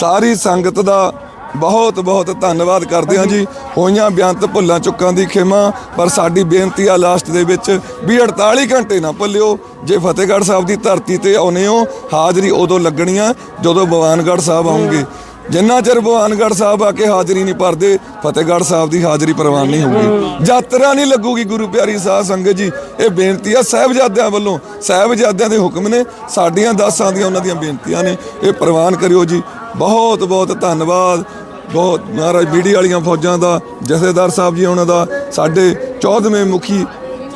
ਸਾਰੀ ਸੰਗਤ ਦਾ ਬਹੁਤ ਬਹੁਤ ਧੰਨਵਾਦ ਕਰਦੇ ਹਾਂ ਜੀ। ਹੋਈਆਂ ਬੇਅੰਤ ਭੁੱਲਾਂ ਚੁੱਕਾਂ ਦੀ ਖਿਮਾ ਪਰ ਸਾਡੀ ਬੇਨਤੀ ਆ ਲਾਸਟ ਦੇ ਵਿੱਚ ਵੀ 48 ਘੰਟੇ ਨਾ ਭੁੱਲਿਓ। ਜੇ ਫਤਿਹਗੜ੍ਹ ਸਾਹਿਬ ਦੀ ਧਰਤੀ ਤੇ ਆਉਨੇ ਹੋ ਹਾਜ਼ਰੀ ਉਦੋਂ ਲੱਗਣੀਆਂ ਜਦੋਂ ਭਵਾਨਗੜ੍ਹ ਸਾਹਿਬ ਆਉਂਗੇ। ਜਿੰਨਾ ਚਿਰ ਭਵਾਨਗੜ੍ਹ ਸਾਹਿਬ ਆ ਕੇ ਹਾਜ਼ਰੀ ਨਹੀਂ ਭਰਦੇ ਫਤਿਹਗੜ੍ਹ ਸਾਹਿਬ ਦੀ ਹਾਜ਼ਰੀ ਪ੍ਰਵਾਨ ਨਹੀਂ ਹੋਊਗੀ। ਯਾਤਰਾ ਨਹੀਂ ਲੱਗੂਗੀ ਗੁਰੂ ਪਿਆਰੀ ਸਾਧ ਸੰਗਤ ਜੀ। ਇਹ ਬੇਨਤੀ ਆ ਸਾਹਿਬਜ਼ਾਦਿਆਂ ਵੱਲੋਂ। ਸਾਹਿਬਜ਼ਾਦਿਆਂ ਦੇ ਹੁਕਮ ਨੇ ਸਾਡੀਆਂ ਦਾਸਾਂ ਦੀਆਂ ਉਹਨਾਂ ਦੀਆਂ ਬੇਨਤੀਆਂ ਨੇ। ਇਹ ਪ੍ਰਵਾਨ ਕਰਿਓ ਜੀ। ਬਹੁਤ ਬਹੁਤ ਧੰਨਵਾਦ। ਬਹੁਤ ਮਹਾਰਾਜ ਬੀੜੀ ਵਾਲੀਆਂ ਫੌਜਾਂ ਦਾ, ਜਥੇਦਾਰ ਸਾਹਿਬ ਜੀ ਉਹਨਾਂ ਦਾ, ਸਾਡੇ 14ਵੇਂ ਮੁਖੀ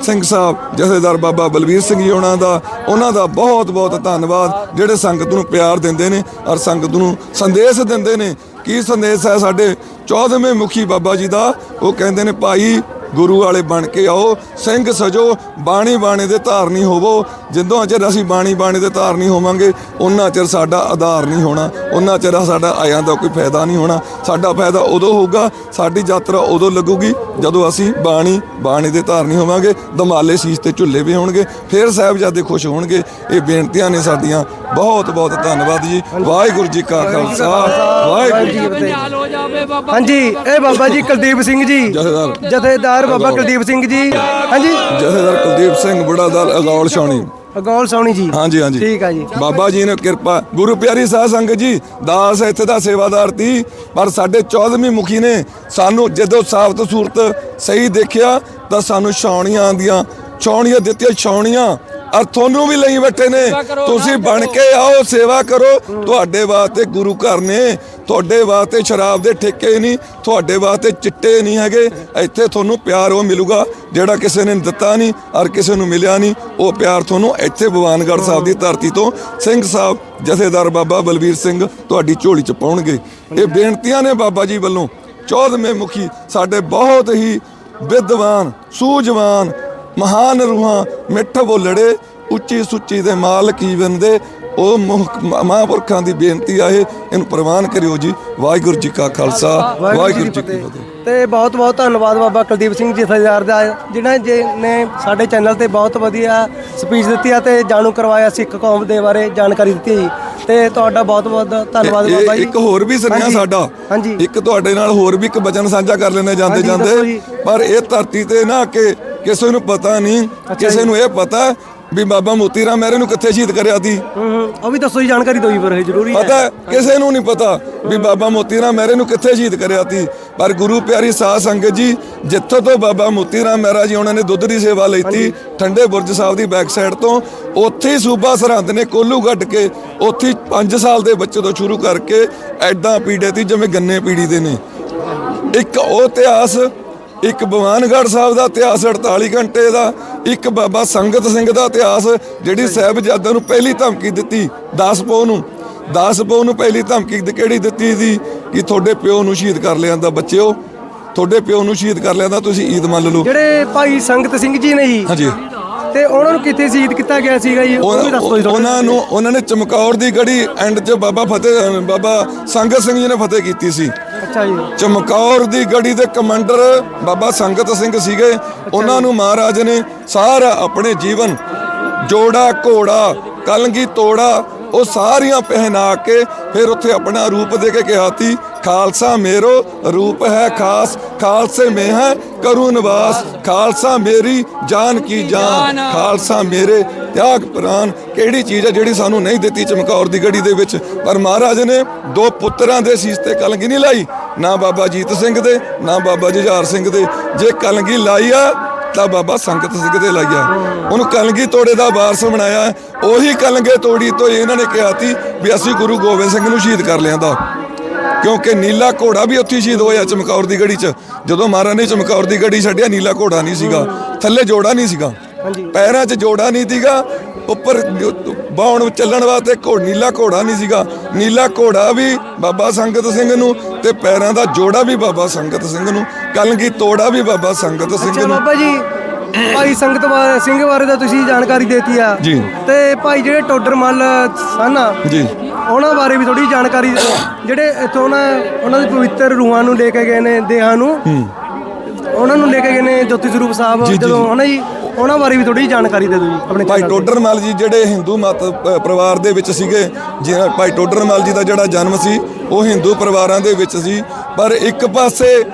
ਸਿੰਘ ਸਾਹਿਬ, ਜਥੇਦਾਰ ਬਾਬਾ ਬਲਵੀਰ ਸਿੰਘ ਜੀ ਉਹਨਾਂ ਦਾ ਉਹਨਾਂ ਦਾ ਬਹੁਤ ਬਹੁਤ ਧੰਨਵਾਦ, ਜਿਹੜੇ ਸੰਗਤ ਨੂੰ ਪਿਆਰ ਦਿੰਦੇ ਨੇ ਔਰ ਸੰਗਤ ਨੂੰ ਸੰਦੇਸ਼ ਦਿੰਦੇ ਨੇ। ਕੀ ਸੰਦੇਸ਼ ਹੈ ਸਾਡੇ 14ਵੇਂ ਮੁਖੀ ਬਾਬਾ ਜੀ ਦਾ? ਉਹ ਕਹਿੰਦੇ ਨੇ, ਭਾਈ ਗੁਰੂ ਵਾਲੇ ਬਣ ਕੇ ਆਓ, ਸਿੰਘ ਸਜੋ, ਬਾਣੀ ਬਾਣੇ ਦੇ ਧਾਰਨੀ ਹੋਵੋ। ਜਿੰਦੋਂ ਚਿਰ ਅਸੀਂ ਬਾਣੀ ਬਾਣੇ ਦੇ ਧਾਰਨੀ ਹੋਵਾਂਗੇ ਉਹਨਾਂ ਚਿਰ ਸਾਡਾ ਆਧਾਰ ਨਹੀਂ ਹੋਣਾ ਉਹਨਾਂ ਚਿਰ ਸਾਡਾ ਆਇਆਂ ਦਾ ਕੋਈ ਫਾਇਦਾ ਨਹੀਂ ਹੋਣਾ। ਸਾਡਾ ਫਾਇਦਾ ਉਦੋਂ ਹੋਊਗਾ, ਸਾਡੀ ਯਾਤਰਾ ਉਦੋਂ ਲੱਗੂਗੀ, ਜਦੋਂ ਅਸੀਂ ਬਾਣੀ ਬਾਣੀ ਦੇ ਧਾਰਨੀ ਹੋਵਾਂਗੇ, ਦਮਾਲੇ ਸੀਸ ਤੇ ਝੁੱਲੇ ਵੀ ਹੋਣਗੇ, ਫਿਰ ਸਾਹਿਬਜ਼ਾਦੇ ਖੁਸ਼ ਹੋਣਗੇ। ਇਹ ਬੇਨਤੀਆਂ ਨੇ ਸਾਡੀਆਂ ਬਹੁਤ ਬਹੁਤ ਧੰਨਵਾਦ ਜੀ। ਵਾਹਿਗੁਰੂ ਜੀ ਕਾ ਖਾਲਸਾ ਵਾਹਿਗੁਰੂ ਜੀ ਕੀ ਫਤਿਹ। ਹਾਲ ਹੋ ਜਾਵੇ ਬਾਬਾ। ਹਾਂਜੀ ਇਹ ਬਾਬਾ ਜੀ ਕੁਲਦੀਪ ਸਿੰਘ ਜੀ। ਜਥੇਦਾਰ। ਜਥੇਦਾਰ ਬਾਬਾ ਕੁਲਦੀਪ ਸਿੰਘ ਜੀ। ਹਾਂਜੀ? ਜਥੇਦਾਰ ਕੁਲਦੀਪ ਸਿੰਘ ਬੁੜਾਦਲ ਅਗੌਲ ਛਾਉਣੀ ਅਗੌਲ ਸੋਣੀ ਜੀ। ਹਾਂਜੀ ਹਾਂਜੀ। ਠੀਕ ਆ ਜੀ। ਬਾਬਾ ਜੀ ਨੇ ਕਿਰਪਾ ਗੁਰੂ ਪਿਆਰੀ ਸਾਧ ਸੰਗਤ ਜੀ ਦਾਸ ਇੱਥੇ ਦਾ ਸੇਵਾਦਾਰ ਤੀ ਪਰ ਸਾਡੇ 14ਵੀਂ ਮੁਖੀ ਨੇ ਸਾਨੂੰ ਜਦੋਂ ਸਾਬਤ ਸੂਰਤ ਸਹੀ ਦੇਖਿਆ ਤਾਂ ਸਾਨੂੰ ਛਾਉਣੀਆਂ ਆਂਦੀਆਂ ਛਾਉਣੀਆਂ ਦਿੱਤੀਆਂ ਛਾਉਣੀਆਂ ਔਰ ਤੁਹਾਨੂੰ ਵੀ ਲਈ ਬੈਠੇ ਨੇ। ਤੁਸੀਂ ਬਣ ਕੇ ਆਓ ਸੇਵਾ ਕਰੋ। ਤੁਹਾਡੇ ਵਾਸਤੇ ਗੁਰੂ ਘਰ ਨੇ ਤੁਹਾਡੇ ਵਾਸਤੇ ਸ਼ਰਾਬ ਦੇ ਠੇਕੇ ਨਹੀਂ ਤੁਹਾਡੇ ਵਾਸਤੇ ਚਿੱਟੇ ਨਹੀਂ ਹੈਗੇ। ਇੱਥੇ ਤੁਹਾਨੂੰ ਪਿਆਰ ਉਹ ਮਿਲੂਗਾ ਜਿਹੜਾ ਕਿਸੇ ਨੇ ਦਿੱਤਾ ਨਹੀਂ ਔਰ ਕਿਸੇ ਨੂੰ ਮਿਲਿਆ ਨਹੀਂ। ਉਹ ਪਿਆਰ ਤੁਹਾਨੂੰ ਇੱਥੇ ਭਵਾਨਗੜ੍ਹ ਸਾਹਿਬ ਦੀ ਧਰਤੀ ਤੋਂ ਸਿੰਘ ਸਾਹਿਬ ਜਥੇਦਾਰ ਬਾਬਾ ਬਲਵੀਰ ਸਿੰਘ ਤੁਹਾਡੀ ਝੋਲੀ ਚ ਪਾਉਣਗੇ। ਇਹ ਬੇਨਤੀਆਂ ਨੇ ਬਾਬਾ ਜੀ ਵੱਲੋਂ। 14ਵੇਂ ਮੁਖੀ ਸਾਡੇ ਬਹੁਤ ਹੀ ਵਿਦਵਾਨ ਸੂਝਵਾਨ ਮਹਾਨ ਰੂਹਾਂ ਮਿੱਠ ਬੋਲੜੇ ਉੱਚੀ ਸੁੱਚੀ ਦੇ ਮਾਲਕ ਹੀ ਬੰਦੇ ਉਹ ਮਹਾਂਪੁਰਖਾਂ ਦੀ ਬੇਨਤੀ ਆ ਇਹ। ਇਹਨੂੰ ਪ੍ਰਵਾਨ ਕਰਿਓ ਜੀ। ਵਾਹਿਗੁਰੂ ਜੀ ਕਾ ਖਾਲਸਾ। ਵਾਹਿਗੁਰੂ ਜੀ ਕੀ ਫਤਿਹ। ਤੇ ਬਹੁਤ ਬਹੁਤ ਧੰਨਵਾਦ ਬਾਬਾ ਕੁਲਦੀਪ ਸਿੰਘ ਜਥੇਦਾਰ ਦਾ ਜਿਨ੍ਹਾਂ ਨੇ ਸਾਡੇ ਚੈਨਲ ਤੇ ਬਹੁਤ ਵਧੀਆ ਸਪੀਚ ਦਿੱਤੀ ਆ ਤੇ ਜਾਣੂ ਕਰਵਾਇਆ ਸਿੱਖ ਕੌਮ ਦੇ ਬਾਰੇ ਜਾਣਕਾਰੀ ਦਿੱਤੀ ਜੀ। ਤੇ ਤੁਹਾਡਾ ਬਹੁਤ ਬਹੁਤ ਧੰਨਵਾਦ ਬਾਬਾ ਜੀ। ਇੱਕ ਹੋਰ ਵੀ ਸੁਨੇਹਾ ਸਾਡਾ। ਇੱਕ ਤੁਹਾਡੇ ਨਾਲ ਹੋਰ ਵੀ ਇੱਕ ਬਚਨ ਸਾਂਝਾ ਕਰ ਲੈਣੇ ਜਾਂਦੇ ਜਾਂਦੇ। ਪਰ ਇਹ ਧਰਤੀ ਤੇ ਨਾ ਕਿ ਕਿਸੇ ਨੂੰ ਪਤਾ ਨਹੀਂ ਕਿਸੇ ਨੂੰ ਇਹ ਪਤਾ ਵੀ ਬਾਬਾ ਮੋਤੀ ਰਾਮ ਮਹਿਰੇ ਨੂੰ ਕਿੱਥੇ ਸ਼ਹੀਦ ਕਰਿਆ ਸੀ। ਉਹ ਵੀ ਦੱਸੋ ਜੀ ਜਾਣਕਾਰੀ ਦਿਓ ਜੀ ਫਿਰ ਇਹ ਜ਼ਰੂਰੀ ਹੈ। ਪਤਾ? ਕਿਸੇ ਨੂੰ ਨਹੀਂ ਪਤਾ ਵੀ ਬਾਬਾ ਮੋਤੀ ਰਾਮ ਮਹਿਰੇ ਨੂੰ ਕਿੱਥੇ ਸ਼ਹੀਦ ਕਰਿਆ ਸੀ। ਪਰ ਗੁਰੂ ਪਿਆਰੀ ਸਾਧ ਸੰਗਤ ਜੀ ਜਿੱਥੋਂ ਤੋਂ ਬਾਬਾ ਮੋਤੀ ਰਾਮ ਮਹਿਰਾ ਜੀ ਉਹਨਾਂ ਨੇ ਦੁੱਧ ਦੀ ਸੇਵਾ ਲਈ ਠੰਡੇ ਬੁਰਜ ਸਾਹਿਬ ਦੀ ਬੈਕ ਸਾਈਡ ਤੋਂ ਉੱਥੇ ਹੀ ਸੂਬਾ ਸਰਹੰਦ ਨੇ ਕੋਲੂ ਗੱਡ ਕੇ ਉੱਥੇ 5 ਸਾਲ ਦੇ ਬੱਚੇ ਤੋਂ ਸ਼ੁਰੂ ਕਰਕੇ ਐਦਾਂ ਪੀੜੇ ਤੀ ਜਿਵੇਂ ਗੰਨੇ ਪੀੜੀ ਦੇ ਨੇ। ਇੱਕ ਉਹ ਇਤਿਹਾਸ ਇੱਕ ਭਵਾਨਗੜ੍ਹ ਸਾਹਿਬ ਦਾ ਇਤਿਹਾਸ 48 ਘੰਟੇ ਦਾ ਇੱਕ ਬਾਬਾ ਸੰਗਤ ਸਿੰਘ ਦਾ ਇਤਿਹਾਸ ਜਿਹੜੀ ਸਾਹਿਬਜ਼ਾਦਿਆਂ ਨੂੰ ਪਹਿਲੀ ਧਮਕੀ ਦਿੱਤੀ 10 ਪੋ ਨੂੰ। 10 ਪੋ ਨੂੰ ਪਹਿਲੀ ਧਮਕੀ ਕਿਹੜੀ ਦਿੱਤੀ ਸੀ? ਕਿ ਤੁਹਾਡੇ ਪਿਓ ਨੂੰ ਸ਼ਹੀਦ ਕਰ ਲਿਆਂਦਾ ਬੱਚਿਓ। ਤੁਹਾਡੇ ਪਿਓ ਨੂੰ ਸ਼ਹੀਦ ਕਰ ਲਿਆਂਦਾ ਤੁਸੀਂ ਈਦ ਮੰਨ ਲਓ। ਜਿਹੜੇ ਭਾਈ ਸੰਗਤ ਸਿੰਘ ਜੀ ਨੇ ਜੀ ਹਾਂਜੀ। ਤੇ ਉਹਨਾਂ ਨੂੰ ਕਿੱਥੇ ਸ਼ਹੀਦ ਕੀਤਾ ਗਿਆ ਸੀਗਾ ਜੀ ਉਹ ਵੀ ਦੱਸੋ ਜੀ ਥੋੜ੍ਹਾ। ਉਹਨਾਂ ਨੂੰ ਉਹਨਾਂ ਨੇ ਚਮਕੌਰ ਦੀ ਗੜੀ ਐਂਡ 'ਚ ਬਾਬਾ ਫਤਿਹ ਬਾਬਾ ਸੰਗਤ ਸਿੰਘ ਜੀ ਨੇ ਫਤਿਹ ਕੀਤੀ ਸੀ। ਅੱਛਾ ਜੀ। ਚਮਕੌਰ ਦੀ ਗੜੀ ਦੇ ਕਮਾਂਡਰ ਬਾਬਾ ਸੰਗਤ ਸਿੰਘ ਸੀਗੇ। ਉਹਨਾਂ ਨੂੰ ਮਹਾਰਾਜ ਨੇ ਸਾਰਾ ਆਪਣੇ ਜੀਵਨ ਜੋੜਾ ਘੋੜਾ ਕਲਗੀ ਤੋੜਾ ਉਹ ਸਾਰੀਆਂ ਪਹਿਨਾ ਕੇ ਫਿਰ ਉੱਥੇ ਆਪਣਾ ਰੂਪ ਦੇ ਕੇ ਕਿਹਾ ਤੀ ਖਾਲਸਾ ਮੇਰੋ ਰੂਪ ਹੈ ਖਾਸ ਖਾਲਸੇ ਮੈਂ ਹੈ ਕਰੂ ਨਿਵਾਸ ਖਾਲਸਾ ਮੇਰੀ ਜਾਨ ਕੀ ਜਾਨ ਖਾਲਸਾ ਮੇਰੇ ਤਿਆਗ ਪ੍ਰਾਨ ਕਿਹੜੀ ਚੀਜ਼ ਹੈ ਜਿਹੜੀ ਸਾਨੂੰ ਨਹੀਂ ਦਿੱਤੀ ਚਮਕੌਰ ਦੀ ਗੜੀ ਦੇ ਵਿੱਚ? ਪਰ ਮਹਾਰਾਜ ਨੇ ਦੋ ਪੁੱਤਰਾਂ ਦੇ ਸੀਸ ਤੇ ਕਲਗੀ ਨਹੀਂ ਲਾਈ ਨਾ ਬਾਬਾ ਜੀਤ ਸਿੰਘ ਦੇ ਨਾ ਬਾਬਾ ਜੁਝਾਰ ਸਿੰਘ ਦੇ। ਜੇ ਕਲਗੀ ਲਾਈ ਆ ਤਾਂ ਬਾਬਾ ਸੰਗਤ ਸਿੰਘ ਦੇ ਲਾਈਆ ਉਹਨੂੰ ਕਲਗੀ ਤੋੜੇ ਦਾ ਵਾਰਸ ਬਣਾਇਆ ਉਹੀ ਕਲਗੇ ਤੋੜੀ ਤੋਂ ਇਹਨਾਂ ਨੇ ਕਿਹਾ ਸੀ ਵੀ ਅਸੀਂ ਗੁਰੂ ਗੋਬਿੰਦ ਸਿੰਘ ਨੂੰ ਸ਼ਹੀਦ ਕਰ ਲਿਆਂਦਾ। ਕਿਉਂਕਿ ਨੀਲਾ ਘੋੜਾ ਵੀ ਉੱਥੇ ਸ਼ਹੀਦ ਹੋਇਆ ਚਮਕੌਰ ਦੀ ਗੜੀ 'ਚ। ਜਦੋਂ ਮਹਾਰਾਜ ਨੇ ਚਮਕੌਰ ਦੀ ਗੜੀ ਛੱਡਿਆ ਨੀਲਾ ਘੋੜਾ ਨਹੀਂ ਸੀਗਾ। ਥੱਲੇ ਜੋੜਾ ਨਹੀਂ ਸੀਗਾ। ਪੈਰਾਂ 'ਚ ਜੋੜਾ ਨਹੀਂ ਸੀਗਾ। ਉੱਪਰ ਬਾਉਣ ਚੱਲਣ ਵਾਸਤੇ ਘੋੜ ਨੀਲਾ ਘੋੜਾ ਨਹੀਂ ਸੀਗਾ। ਨੀਲਾ ਘੋੜਾ ਵੀ ਬਾਬਾ ਸੰਗਤ ਸਿੰਘ ਨੂੰ ਤੇ ਪੈਰਾਂ ਦਾ ਜੋੜਾ ਵੀ ਬਾਬਾ ਸੰਗਤ ਸਿੰਘ ਨੂੰ ਕਲਗੀ ਤੋੜਾ ਵੀ ਬਾਬਾ ਸੰਗਤ ਸਿੰਘ ਨੂੰ। ਬਾਬਾ ਜੀ ਭਾਈ ਸੰਗਤ ਸਿੰਘ ਬਾਰੇ ਤਾਂ ਤੁਸੀਂ ਜਾਣਕਾਰੀ ਦੇਤੀ ਆ। ਜੀ। ਤੇ ਭਾਈ ਜਿਹੜੇ ਟੋਡਰ ਮੱਲ ਸਨ ਜੀ। ਉਹਨਾਂ ਬਾਰੇ ਵੀ ਥੋੜੀ ਜਾਣਕਾਰੀ ਦਿਓ। ਜਿਹੜੇ ਇੱਥੋਂ ਨਾ ਉਹਨਾਂ ਦੇ ਪਵਿੱਤਰ ਰੂਹਾਂ ਨੂੰ ਲੈ ਕੇ ਗਏ ਨੇ ਦੇਹਾਂ ਨੂੰ ਉਹਨਾਂ ਨੂੰ ਲੈ ਕੇ ਗਏ ਨੇ ਜੋਤੀ ਸਰੂਪ ਸਾਹਿਬ ਜਦੋਂ। ਹਨਾ ਜੀ? ਉਹਨਾਂ ਬਾਰੇ ਵੀ ਥੋੜੀ ਜਾਣਕਾਰੀ ਦੇ ਦਿਓ ਜੀ ਆਪਣੇ ਭਾਈ ਤੇ। ਟੋਡਰਮਲ ਜੀ ਜਿਹੜੇ ਹਿੰਦੂ ਮਤ ਪਰਿਵਾਰ ਦੇ ਵਿੱਚ ਸੀਗੇ ਜਿਵੇਂ ਭਾਈ ਟੋਡਰਮਲ ਜੀ ਦਾ ਜਿਹੜਾ ਜਨਮ ਸੀ ਉਹ ਹਿੰਦੂ ਪਰਿਵਾਰਾਂ ਦੇ ਵਿੱਚ ਸੀ। ਪਰ ਇੱਕ ਪਾਸੇ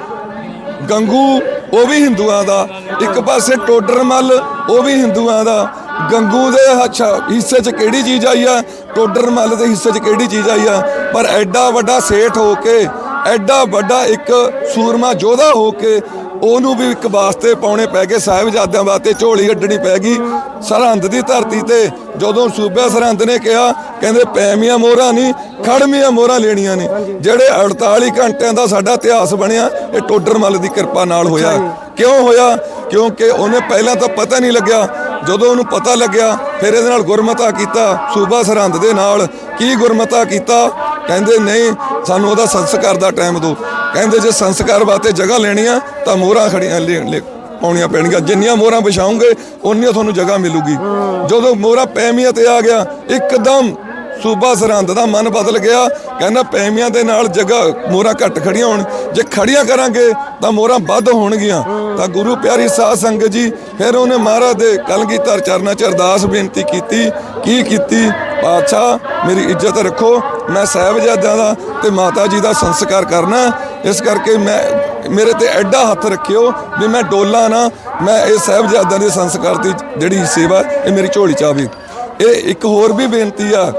ਗੰਗੂ ਉਹ ਵੀ ਹਿੰਦੂਆਂ ਦਾ। ਇੱਕ ਪਾਸੇ ਟੋਡਰਮਲ ਉਹ ਵੀ ਹਿੰਦੂਆਂ ਦਾ। ਗੰਗੂ ਦੇ ਅੱਛਾ ਹਿੱਸੇ 'ਚ ਕਿਹੜੀ ਚੀਜ਼ ਆਈ ਆ? ਟੋਡਰਮਲ ਦੇ ਹਿੱਸੇ 'ਚ ਕਿਹੜੀ ਚੀਜ਼ ਆਈ ਆ? ਪਰ ਐਡਾ ਵੱਡਾ ਸੇਠ ਹੋ ਕੇ ਐਡਾ ਵੱਡਾ ਇੱਕ ਸੂਰਮਾ ਯੋਧਾ ਹੋ ਕੇ ਉਹਨੂੰ ਵੀ ਇੱਕ ਵਾਸਤੇ ਪਾਉਣੇ ਪੈ ਗਏ ਸਾਹਿਬਜ਼ਾਦਿਆਂ ਵਾਸਤੇ ਝੋਲੀ ਕੱਢਣੀ ਪੈ ਗਈ। ਸਰਹੰਦ ਦੀ ਧਰਤੀ ਤੇ ਜਦੋਂ ਸੂਬਾ ਸਰਹੰਦ ਨੇ ਕਿਹਾ ਕਹਿੰਦੇ ਪੈਮੀਆਂ ਮੋਹਰਾਂ ਨਹੀਂ ਖੜਮੀਆਂ ਮੋਹਰਾਂ ਲੈਣੀਆਂ ਨੇ। ਜਿਹੜੇ 48 ਘੰਟਿਆਂ ਦਾ ਸਾਡਾ ਇਤਿਹਾਸ ਬਣਿਆ ਇਹ ਟੋਡਰਮਲ ਦੀ ਕਿਰਪਾ ਨਾਲ ਹੋਇਆ। ਕਿਉਂ ਹੋਇਆ? ਕਿਉਂਕਿ ਉਹਨੇ ਪਹਿਲਾਂ ਤਾਂ ਪਤਾ ਨਹੀਂ ਲੱਗਿਆ। ਜਦੋਂ ਉਹਨੂੰ ਪਤਾ ਲੱਗਿਆ ਫਿਰ ਇਹਦੇ ਨਾਲ ਗੁਰਮਤਾ ਕੀਤਾ ਸੂਬਾ ਸਰਹੰਦ ਦੇ ਨਾਲ। ਕੀ ਗੁਰਮਤਾ ਕੀਤਾ? ਕਹਿੰਦੇ ਨਹੀਂ, ਸਾਨੂੰ ਉਹਦਾ ਸੰਸਕਾਰ ਦਾ ਟਾਈਮ ਦਿਓ। ਕਹਿੰਦੇ ਜੇ ਸੰਸਕਾਰ ਵਾਸਤੇ ਜਗ੍ਹਾ ਲੈਣੀ ਆ, ਤਾਂ ਮੋਹਰਾਂ ਖੜੀਆਂ ਲੈ, ਲੈ- ਪਾਉਣੀਆਂ ਪੈਣਗੀਆਂ। ਜਿੰਨੀਆਂ ਮੋਹਰਾਂ ਵਿਛਾਉਂਗੇ ਉਨੀਆਂ ਤੁਹਾਨੂੰ ਜਗ੍ਹਾ ਮਿਲੂਗੀ। ਜਦੋਂ ਮੋਹਰਾਂ ਪੈਮੀਆਂ ਤੇ ਆ ਗਿਆ, ਇੱਕਦਮ ਸੂਬਾ ਸਰਹੰਦ ਦਾ ਮਨ ਬਦਲ ਗਿਆ। ਕਹਿੰਦਾ ਪੈਮੀਆਂ ਦੇ ਨਾਲ ਜਗ੍ਹਾ, ਮੋਹਰਾਂ ਘੱਟ ਖੜੀਆਂ ਹੋਣ। ਜੇ ਖੜੀਆਂ ਕਰਾਂਗੇ, ਤਾਂ ਮੋਹਰਾਂ ਵੱਧ ਹੋਣਗੀਆਂ। ਤਾਂ ਗੁਰੂ ਪਿਆਰੀ ਸਾਧ ਸੰਗਤ ਜੀ, ਫਿਰ ਉਹਨੇ ਮਹਾਰਾਜ ਦੇ ਕਲਗੀਧਰ ਚਰਨਾਂ ਚ ਅਰਦਾਸ ਬੇਨਤੀ ਕੀਤੀ। ਕੀ ਕੀਤੀ? ਪਾਤਸ਼ਾਹ ਮੇਰੀ ਇੱਜ਼ਤ ਰੱਖੋ, ਮੈਂ ਸਾਹਿਬਜ਼ਾਦਿਆਂ ਦਾ ਤੇ ਮਾਤਾ ਜੀ ਦਾ ਸੰਸਕਾਰ ਕਰਨਾ ਇਸ ਕਰਕੇ ਮੈਂ, ਮੇਰੇ ਤੇ ਐਡਾ ਹੱਥ ਰੱਖਿਓ ਵੀ ਮੈਂ ਡੋਲਾ ਨਾ, ਮੈਂ ਇਹ ਸਾਹਿਬਜ਼ਾਦਿਆਂ ਦੇ ਸੰਸਕਾਰ ਦੀ ਜਿਹੜੀ ਸੇਵਾ, ਇਹ ਮੇਰੀ ਝੋਲੀ ਚ ਆਵੇ। ਇਹ ਇੱਕ ਹੋਰ ਵੀ ਬੇਨਤੀ ਆ,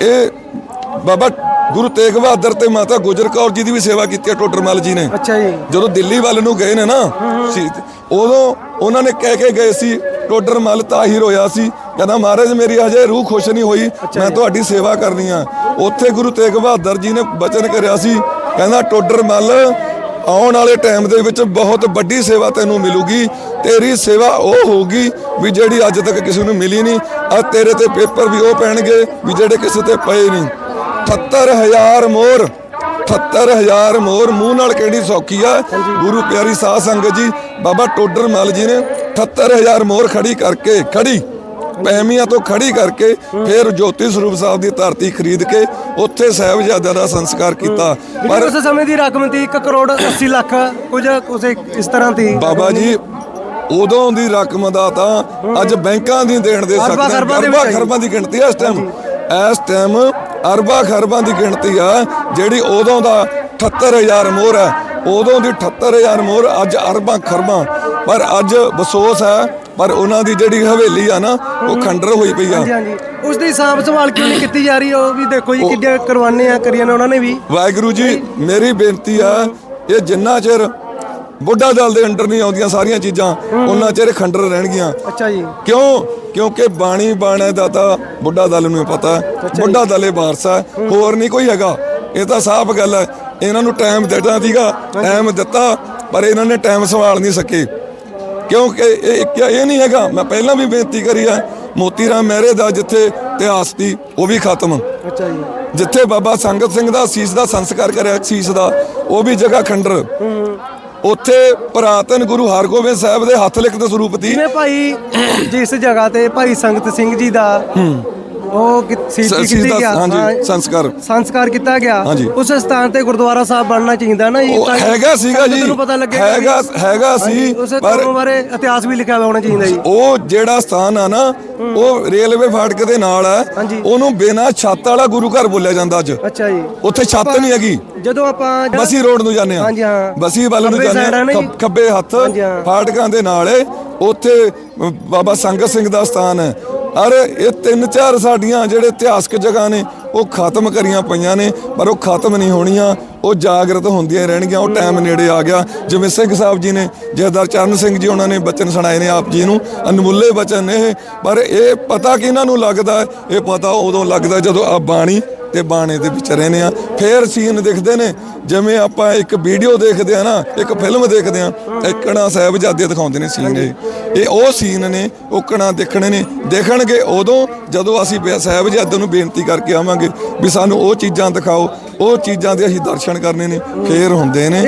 ਇਹ ਬਾਬਾ ਗੁਰੂ ਤੇਗ ਬਹਾਦਰ ਤੇ ਮਾਤਾ ਗੁਜਰ ਕੌਰ ਜੀ ਦੀ ਵੀ ਸੇਵਾ ਕੀਤੀ ਆ ਟੋਡਰਮਲ ਜੀ ਨੇ। ਅੱਛਾ ਜੀ। ਜਦੋਂ ਦਿੱਲੀ ਵੱਲ ਨੂੰ ਗਏ ਨੇ ਨਾ ਉਦੋਂ ਉਹਨਾਂ ਨੇ ਕਹਿ ਕੇ ਗਏ ਸੀ ਟੋਡਰ ਮਲ ਤਾਹਿਰ ਹੋਇਆ ਸੀ। ਕਹਿੰਦਾ ਮਹਾਰਾਜ ਮੇਰੀ ਹਜੇ ਰੂਹ ਖੁਸ਼ ਨਹੀਂ ਹੋਈ। ਮੈਂ ਤੁਹਾਡੀ ਸੇਵਾ ਕਰਨੀ ਆ। ਉੱਥੇ ਗੁਰੂ ਤੇਗ ਬਹਾਦਰ ਜੀ ਨੇ ਬਚਨ ਕਰਿਆ ਸੀ। ਕਹਿੰਦਾ ਟੋਡਰ ਮਲ ਆਉਣ ਵਾਲੇ ਟਾਈਮ ਦੇ ਵਿੱਚ ਬਹੁਤ ਵੱਡੀ ਸੇਵਾ ਤੈਨੂੰ ਮਿਲੂਗੀ। ਤੇਰੀ ਸੇਵਾ ਉਹ ਹੋਊਗੀ ਵੀ ਜਿਹੜੀ ਅੱਜ ਤੱਕ ਕਿਸੇ ਨੂੰ ਮਿਲੀ ਨਹੀਂ। ਆ ਤੇਰੇ ਤੇ ਪੇਪਰ ਵੀ ਉਹ ਪੈਣਗੇ ਵੀ ਜਿਹੜੇ ਕਿਸੇ ਤੇ ਪਏ ਨਹੀਂ। 78000 ਮੋਹਰ 78000 ਮੋਹਰ ਮੂੰਹ ਨਾਲ ਕਿਹੜੀ ਸੌਖੀ ਆ? ਗੁਰੂ ਪਿਆਰੀ ਸਾਧ ਸੰਗਤ ਜੀ ਬਾਬਾ ਟੋਡਰ ਮਲ ਜੀ ਨੇ 78000 ਮੋਹਰ ਖੜੀ ਕਰਕੇ ਖੜੀ ਪਹਿਮੀਆਂ ਤੋਂ ਖੜੀ ਕਰਕੇ ਫਿਰ ਜੋਤੀ ਸਰੂਪ ਸਾਹਿਬ ਦੀ ਧਰਤੀ ਖਰੀਦ ਕੇ ਉੱਥੇ ਸਾਹਿਬਜ਼ਾਦਿਆਂ ਦਾ ਸੰਸਕਾਰ ਕੀਤਾ। ਪਰ ਉਸ ਸਮੇਂ ਦੀ ਰਕਮ ਸੀ 1 ਕਰੋੜ 80 ਲੱਖ ਕੁਝ ਕੁਝ ਇਸ ਤਰ੍ਹਾਂ ਦੀ ਬਾਬਾ ਜੀ ਉਦੋਂ ਦੀ ਰਕਮ ਦਾ ਤਾਂ ਅੱਜ ਬੈਂਕਾਂ ਦੀ ਦੇਣ ਦੇ ਸਕਦੇ ਖਰਬਾਂ ਖਰਬਾਂ ਦੀ ਗਿਣਤੀ ਹੈ ਇਸ ਟਾਈਮ ਇਸ ਟਾਈਮ ਅਰਬਾਂ ਖਰਬਾਂ ਦੀ ਗਿਣਤੀ ਆ ਜਿਹੜੀ ਉਦੋਂ ਦਾ 78000 ਮੋਹਰ ਹੈ ਉਦੋਂ ਦੀ 78000 ਮੋਹਰ ਅੱਜ ਅਰਬਾਂ ਖਰਬਾਂ। ਪਰ ਅੱਜ ਅਫਸੋਸ ਹੈ ਪਰ ਉਹਨਾਂ ਦੀ ਜਿਹੜੀ ਹਵੇਲੀ ਆ ਨਾ ਉਹ ਖੰਡਰ ਹੋਈ ਪਈ ਆ। ਉਸ ਦੀ ਸਾਂਭ ਸੰਭਾਲ ਕਿਉਂ ਨਹੀਂ ਕੀਤੀ ਜਾ ਰਹੀ? ਉਹ ਵੀ ਦੇਖੋ ਜੀ ਕਿੱਡੇ ਕਰਵਾਨੇ ਆ ਕਰੀਆਂ ਨੇ ਉਹਨਾਂ ਨੇ ਵੀ। ਵਾਹਿਗੁਰੂ ਜੀ ਮੇਰੀ ਬੇਨਤੀ ਆ ਇਹ ਜਿੰਨਾ ਚਿਰ ਬੁੱਢਾ ਦਲ ਦੇ ਅੰਡਰ ਨਹੀਂ ਆਉਂਦੀਆਂ ਸਾਰੀਆਂ ਚੀਜ਼ਾਂ ਉਹਨਾਂ ਚਿਰ ਇਹ ਖੰਡਰ ਰਹਿਣਗੀਆਂ। ਅੱਛਾ ਜੀ। ਕਿਉਂ? ਕਿਉਂਕਿ ਬਾਣੀ ਬਾਣੇ ਦਾ ਤਾਂ ਬੁੱਢਾ ਦਲ ਨੂੰ ਪਤਾ ਹੈ। ਬੁੱਢਾ ਦਲੇ ਵਾਰਸ ਹੋਰ ਨਹੀਂ ਕੋਈ ਹੈਗਾ। ਇਹ ਤਾਂ ਸਾਫ਼ ਗੱਲ ਹੈ ਇਹਨਾਂ ਨੂੰ ਟਾਈਮ ਦਿੱਤਾ ਸੀਗਾ ਟਾਈਮ ਦਿੱਤਾ ਪਰ ਇਹਨਾਂ ਨੇ ਟਾਈਮ ਸੰਭਾਲ ਨਹੀਂ ਸਕੇ। ਕਿਉਂਕਿ ਇਹ ਇਹ ਨਹੀਂ ਹੈਗਾ ਮੈਂ ਪਹਿਲਾਂ ਵੀ ਬੇਨਤੀ ਕਰੀ ਹੈ ਮੋਤੀ ਰਾਮ ਮਹਿਰੇ ਦਾ ਜਿੱਥੇ ਇਤਿਹਾਸ ਦੀ ਉਹ ਵੀ ਖਤਮ। ਅੱਛਾ ਜੀ। ਜਿੱਥੇ ਬਾਬਾ ਸੰਗਤ ਸਿੰਘ ਦਾ ਸੀਸ ਦਾ ਸੰਸਕਾਰ ਕਰਿਆ ਸੀਸ ਦਾ ਉਹ ਵੀ ਜਗ੍ਹਾ ਖੰਡਰ। ਉੱਥੇ ਪ੍ਰਾਤਨ ਗੁਰੂ ਹਰਗੋਬਿੰਦ ਸਾਹਿਬ ਦੇ ਹੱਥ ਲਿਖਤ ਸਰੂਪ ਦੀ ਜਿਵੇਂ ਭਾਈ ਜਿਸ ਜਗ੍ਹਾ ਤੇ ਭਾਈ ਸੰਗਤ ਸਿੰਘ ਜੀ ਦਾ ਉਹ ਕਿ- ਕੀਤੀ ਦਾ ਗਿਆ। ਹਾਂਜੀ ਹਾਂ, ਸੰਸਕਾਰ। ਸੰਸਕਾਰ ਕੀਤਾ ਗਿਆ। ਹਾਂਜੀ। ਉਸ ਸਥਾਨ ਤੇ ਗੁਰਦੁਆਰਾ ਸਾਹਿਬ ਬਣਨਾ ਚਾਹੀਦਾ ਨਾ ਜੀ ਉਹ ਤਾਂ ਕਿ ਹੈਗਾ ਸੀਗਾ ਸੰਗਤ ਜੀ। ਨੂੰ ਪਤਾ ਲੱਗੇ ਹੈਗਾ ਹੈਗਾ ਸੀ ਉਸ ਪਰ ਧਰਮ ਬਾਰੇ ਇਤਿਹਾਸ ਵੀ ਲਿਖਿਆ ਹੋਣਾ ਚਾਹੀਦਾ ਜੀ। ਉਹ ਜਿਹੜਾ ਸਥਾਨ ਆ ਨਾ ਉਹ ਰੇਲਵੇ ਫਾਟਕ ਦੇ ਨਾਲ ਹਾਂਜੀ। ਉਹਨੂੰ ਬਿਨਾਂ ਛੱਤ ਵਾਲਾ ਗੁਰੂ ਘਰ ਬੋਲਿਆ ਜਾਂਦਾ ਅੱਜ। ਅੱਛਾ ਜੀ। ਉੱਥੇ ਛੱਤ ਨਹੀਂ ਹੈਗੀ। ਜਦੋਂ ਆਪਾਂ ਬਸੀ ਰੋਡ ਨੂੰ ਜਾਂਦੇ ਆ। ਹਾਂਜੀ, ਹਾਂ। ਬਸੀ ਵੱਲ ਨੂੰ ਖੱਬੇ ਜਾਂਦੇ side ਆ ਨਾ ਆ ਜੀ? ਖੱਬ- ਖੱਬੇ ਹੱਥ ਹਾਂਜੀ, ਹਾਂ। ਫਾਟਕਾਂ ਦੇ ਨਾਲ ਏ, ਉੱਥੇ ਅ, ਬਾਬਾ ਸੰਗਤ ਸਿੰਘ ਦਾ ਸਥਾਨ ਹੈ। ਅਰ ਇਹ ਤਿੰਨ ਚਾਰ ਸਾਡੀਆਂ ਜਿਹੜੇ ਇਤਿਹਾਸਕ ਜਗ੍ਹਾ ਨੇ, ਉਹ ਖਤਮ ਕਰੀਆਂ ਪਈਆਂ ਨੇ, ਪਰ ਉਹ ਖਤਮ ਨਹੀਂ ਹੋਣੀਆਂ। ਉਹ ਜਾਗਰਤ ਹੁੰਦੀਆਂ ਰਹਿਣਗੀਆਂ, ਉਹ ਟਾਈਮ ਨੇੜੇ ਆ ਗਿਆ। ਜਿਵੇਂ ਸਿੰਘ ਸਾਹਿਬ ਜੀ ਨੇ ਜਹਦਰ ਚਰਨ ਸਿੰਘ ਜੀ ਉਹਨਾਂ ਨੇ ਬਚਨ ਸੁਣਾਏ ਨੇ ਆਪ ਜੀ ਨੂੰ, ਅਨਮੁੱਲੇ ਬਚਨ ਨੇ ਇਹ। ਪਰ ਇਹ ਪਤਾ ਕਿਹਨਾਂ ਨੂੰ ਲੱਗਦਾ ਇਹ ਪਤਾ ਉਦੋਂ ਲੱਗਦਾ ਜਦੋਂ ਆ ਬਾਣੀ ਤੇ ਬਾਣੇ ਦੇ ਵਿੱਚ ਰਹਿੰਦੇ ਆ। ਫੇਰ ਸੀਨ ਦਿਖਦੇ ਨੇ ਜਿਵੇਂ ਆਪਾਂ ਇੱਕ ਵੀਡੀਓ ਦੇਖਦੇ ਆ ਨਾ, ਇੱਕ ਫਿਲਮ ਦੇਖਦੇ ਆ ਇੱਕਣਾ ਸਾਹਿਬਜ਼ਾਦੇ ਦਿਖਾਉਂਦੇ ਨੇ ਸੀਨ ਇਹ। ਇਹ ਉਹ ਸੀਨ ਨੇ, ਉਹ ਓਕਣਾ ਦੇਖਣੇ ਨੇ। ਦੇਖਣਗੇ ਉਦੋਂ ਜਦੋਂ ਅਸੀਂ ਬੇ- ਸਾਹਿਬਜ਼ਾਦੇ ਨੂੰ ਬੇਨਤੀ ਕਰਕੇ ਆਵਾਂਗੇ ਵੀ ਸਾਨੂੰ ਉਹ ਚੀਜ਼ਾਂ ਦਿਖਾਓ, ਉਹ ਚੀਜ਼ਾਂ ਦੇ ਅਸੀਂ ਦਰਸ਼ਨ ਕਰਨੇ ਨੇ, ਫੇਰ ਹੁੰਦੇ ਨੇ।